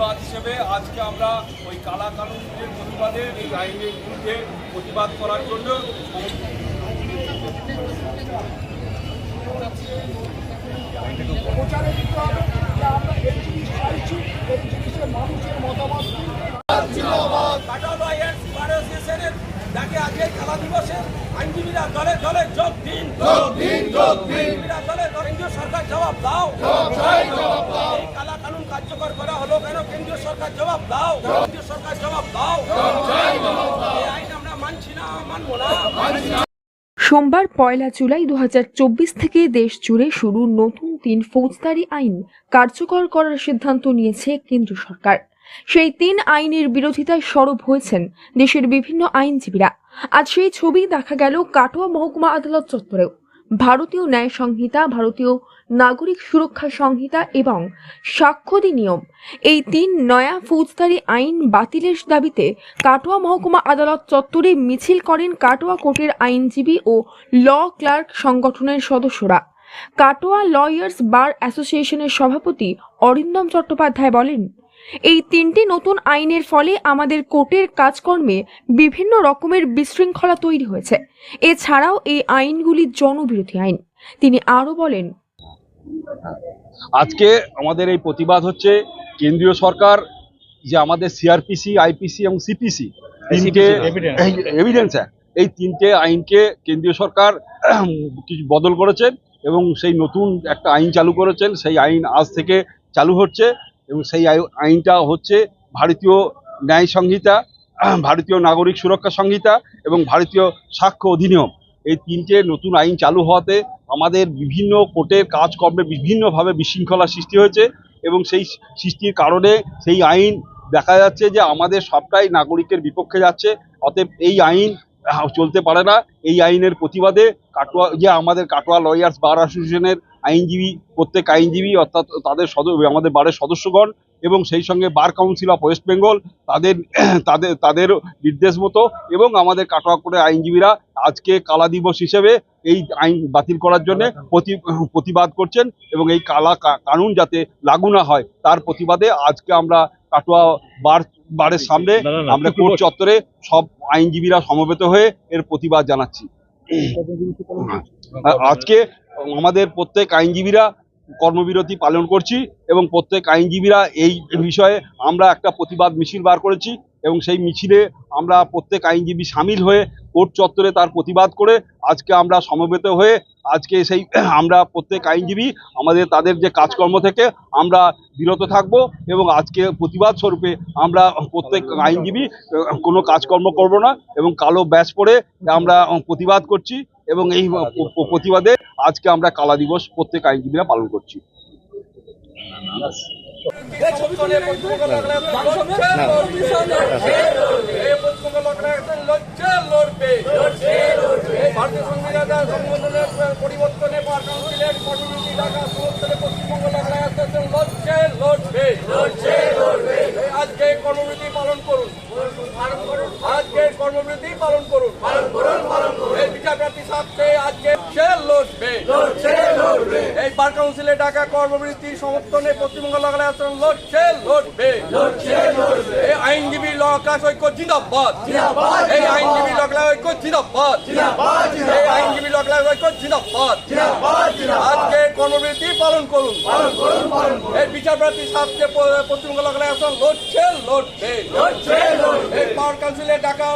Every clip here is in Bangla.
প্রতিবাদ হিসেবে আজকে আমরা ওই কালা কানুনের প্রতিবাদে এই আইনের বিরুদ্ধে প্রতিবাদ করার জন্য দিতে হবে যে আমরা এই জিনিস চাইছি এই জিনিসের মানুষের মতামত কি? টাটা লয়ার্স বার অ্যাসোসিয়েশনের যাকে আজকে খেলা দিবসে আইনজীবীরা দলে দলে যোগ দিন। যোগ দিন যোগ দিন। দলে কেন্দ্রীয় সরকার জবাব দাও। এই কালা কানুন কার্যকর করা হলো কেন? কেন্দ্রীয় সরকার জবাব দাও। কেন্দ্রীয় সরকার জবাব দাও। এই আইন আমরা মানছি না মানবো না। সোমবার পয়লা জুলাই দু হাজার চব্বিশ থেকে দেশ জুড়ে শুরু নতুন তিন ফৌজদারি আইন কার্যকর করার সিদ্ধান্ত নিয়েছে কেন্দ্র সরকার। সেই তিন আইনের বিরোধিতায় সরব হয়েছেন দেশের বিভিন্ন আইনজীবীরা। আজ সেই ছবি দেখা গেল কাটোয়া মহকুমা আদালত চত্বরেও। ভারতীয় ন্যায় সংহিতা, ভারতীয় নাগরিক সুরক্ষা সংহিতা এবং সাক্ষ্যদি নিয়ম এই তিন নয়া ফৌজদারি আইন বাতিলের দাবিতে কাটোয়া মহকুমা আদালত চত্বরে মিছিল করেন কাটোয়া কোর্টের আইনজীবী ও ল ক্লার্ক সংগঠনের সদস্যরা। কাটোয়া লয়ার্স বার অ্যাসোসিয়েশনের সভাপতি অরিন্দম চট্টোপাধ্যায় বলেন এই তিনটি নতুন আইনের ফলে আমাদের কোর্টের কাজকর্মে বিভিন্ন রকমের বিশৃঙ্খলা তৈরি হয়েছে। এছাড়াও এই আইনগুলি জনবিরোধী আইন। তিনি আরও বলেন আজকে আমাদের এই প্রতিবাদ হচ্ছে কেন্দ্রীয় সরকার যে আমাদের সিআরপিসি আইপিসি এবং সিপিসি তিনটে এভিডেন্স অ্যাক্ট এই তিনটে আইনকে কেন্দ্রীয় সরকার কিছু বদল করেছেন এবং সেই নতুন একটা আইন চালু করেছেন। সেই আইন আজ থেকে চালু হচ্ছে। এবং সেই আই- আইনটা হচ্ছে ভারতীয় ন্যায় সংহিতা, ভারতীয় নাগরিক সুরক্ষা সংহিতা এবং ভারতীয় সাক্ষ্য অধিনিয়ম। এই তিনটে নতুন আইন চালু হওয়াতে আমাদের বিভিন্ন কোর্টের কাজকর্মে বিভিন্নভাবে বিশৃঙ্খলা সৃষ্টি হয়েছে এবং সেই সৃষ্টির কারণে সেই আইন দেখা যাচ্ছে যে আমাদের সবটাই নাগরিকের বিপক্ষে যাচ্ছে। অতএব এই আইন চলতে পারে না। এই আইনের প্রতিবাদে কাটোয়া, যে আমাদের কাটোয়া লয়ার্স বার অ্যাসোসিয়েশনের আইনজীবী, প্রত্যেক আইনজীবী, অর্থাৎ তাদের আমাদের বারের সদস্যগণ এবং সেই সঙ্গে bar council of West Bengal তাদের তাদের তাদের নির্দেশ মতো এবং আমাদের কাটোয়া করে আইনজীবীরা আজকে কালা দিবস হিসেবে এই আইন বাতিল করার জন্য প্রতি- প্রতিবাদ করছেন এবং এই কালা কানুন যাতে লাগু না হয়, তার প্রতিবাদে আজকে আমরা কাটোয়া বার বারের সামনে আমরা কোর্ট চত্বরে সব আইনজীবীরা সমবেত হয়ে এর প্রতিবাদ জানাচ্ছি। আজকে আমাদের প্রত্যেক আইনজীবীরা কর্মবিরতি পালন করছি এবং প্রত্যেক আইনজীবীরা এই বিষয়ে আমরা একটা প্রতিবাদ মিছিল বার করেছি। এবং সেই মিছিলে আমরা প্রত্যেক আইনজীবী সামিল হয়ে কোর্ট চত্বরে তার প্রতিবাদ করে আজকে আমরা সমবেত হয়ে আজকে সেই আমরা প্রত্যেক আইনজীবী আমাদের তাদের যে কাজকর্ম থেকে আমরা বিরত থাকব এবং আজকে প্রতিবাদ স্বরূপে আমরা প্রত্যেক আইনজীবী, কোনো কাজকর্ম করব না এবং কালো ব্যাস পরে আমরা প্রতিবাদ করছি এবং এই প্রতিবাদে আজকে আমরা কালা দিবস প্রত্যেক আইনজীবীরা পালন করছি। ভারতীয় সংবিধানের সংবিধানের পরিবর্তনে কাউন্সিলের কর্মসূচি ঢাকা সমর্থনে পশ্চিমবঙ্গ লড়বে লড়ছে লড়বে আজকে কর্মবিরতি পালন করুন আজকে কর্মবিরতি পালন করুন পালন করুন পালন করুন এই বিচারপ্রার্থী সাথে আজকে লড়বে লড়বে। এই বার কাউন্সিলে ডাকা কর্মবিরতি সমর্থনে পশ্চিমবঙ্গ লগলা আচরণ লড়ছে লড়বে। এই আইনজীবী ল ঐক্য জিন্দাবাদ। জিন্দাবাদ। এই আইনজীবী লগলা ঐক্য জিন্দাবাদ। জিন্দাবাদ এই আইনজীবী লগলা ঐক্য জিন্দাবাদ। জিন্দাবাদ আজকে কর্মবিরতি পালন করুন। এই বিচারপ্রার্থী সাথে পশ্চিমবঙ্গ লগলা আচরণ লড়ছে লড়বে। এই পাওয়ার কাউন্সিলে ডাকা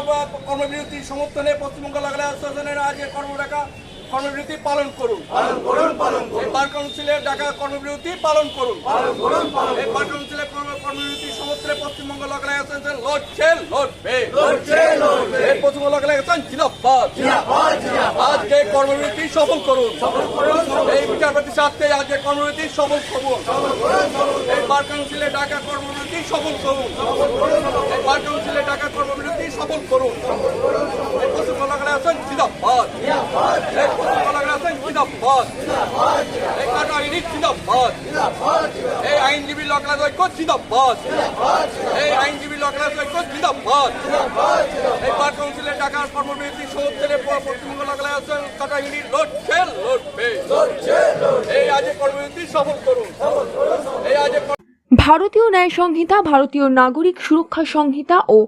কর্মবিরতি সমর্থনে পশ্চিমবঙ্গ লগলা অ্যাসোসিয়েশনের আজকে কর্মডাকা কর্মবিরতি পালন করুন। পালন করুন পালন করুন। বার কাউন্সিলের ডাকা কর্মবিরতি পালন করুন। পালন করুন পালন এই বার কাউন্সিলের কর্ম- কর্মবিরতি সমর্থনে পশ্চিমবঙ্গ লগলা অ্যাসোসিয়েশন লড়ছে লড়বে লড়ছে লড়বে এই পশ্চিমবঙ্গ লগলা অ্যাসোসিয়েশন জিন্দাবাদ জিন্দাবাদ জিন্দাবাদ আজকে কর্মবিরতি সফল করুন। সফল করুন এই বিচারপতি সাথে আজকে কর্মবিরতি সফল করুন। সফল করুন এই বার কাউন্সিলে ডাকা কর্মবিরতি সফল করুন। সফল করুন এই বার কাউন্সিলে ডাকা কর্মবিরতি সফল করুন। এই পশ্চিমবঙ্গ লগলা অ্যাসোসিয়েশন জিন্দাবাদ এই পশ্চিমবঙ্গ লগলা অ্যাসোসিয়েশন জিন্দাবাদ। এই কাটা আইনি জিন্দাবাদ। এই আইনজীবী লগলা ঐক্য জিন্দাবাদ। এই আইনজীবী লগলা ঐক্য জিন্দাবাদ। এই বার কাউন্সিলের ডাকার কর্মবিরতি সমর্থনে পশ্চিমবঙ্গ অ্যাসোসিয়েশন কাটা আইনি লড়ছে, লড়বে। এই আজ কর্মবিরতি সফল করুন। এই আজ ভারতীয় ন্যায় সংহিতা, ভারতীয় নাগরিক সুরক্ষা সংহিতা ও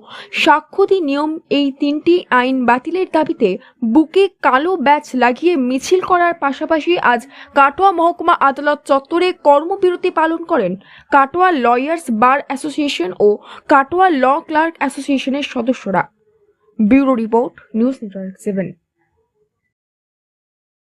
সাক্ষ্যতি নিয়ম এই তিনটি আইন বাতিলের দাবিতে বুকে কালো ব্যাচ লাগিয়ে মিছিল করার পাশাপাশি আজ কাটোয়া মহকুমা আদালত চত্বরে কর্মবিরতি পালন করেন কাটোয়া লয়ার্স বার অ্যাসোসিয়েশন ও কাটোয়া ল ক্লার্ক অ্যাসোসিয়েশনের সদস্যরা। Bureau report, news network seven.